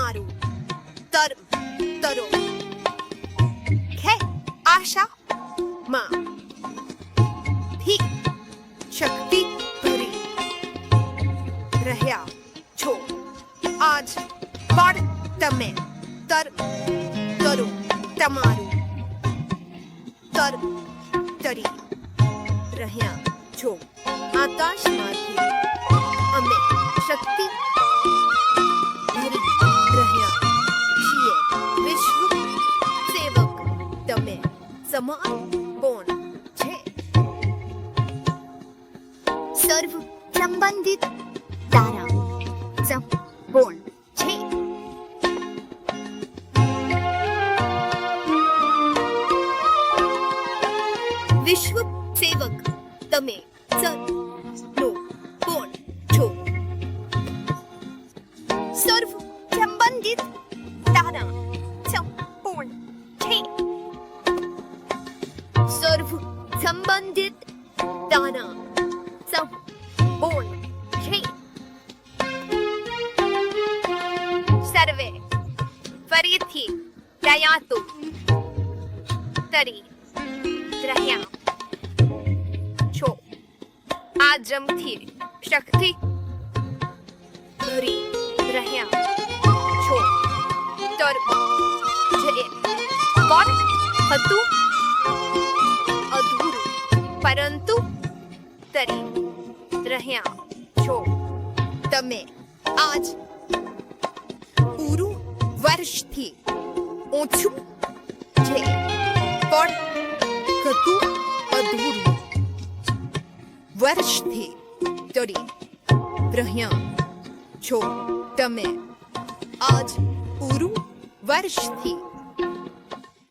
તમારું તર, તરો. ખે, આશા, માં. થી શક્તિ, ભરી. રહ્યા છો. આજ પણ તમે. તર, તરો, તમારું. તર, તરી. રહ્યા છો. આકાશમાંથી અમે શક્તિ तमन कोण छे. सर्व संबंधित तारा च कोण छे. विश्वसेवक तमे च સર્વ સંબંધિત તારા સંપૂર્ણ છે સર્વે ફરીથી પ્રયાતો તરી રહ્યા છો આ જમથી શક્તિ ભરી રહ્યા છો તર જે કોણ હતું રહ્યા છો તમે આજ પૂરું વર્ષથી ઓછું છે, પણ કતું અધૂરું વર્ષથી તરી રહ્યા છો તમે આજ પૂરું વર્ષથી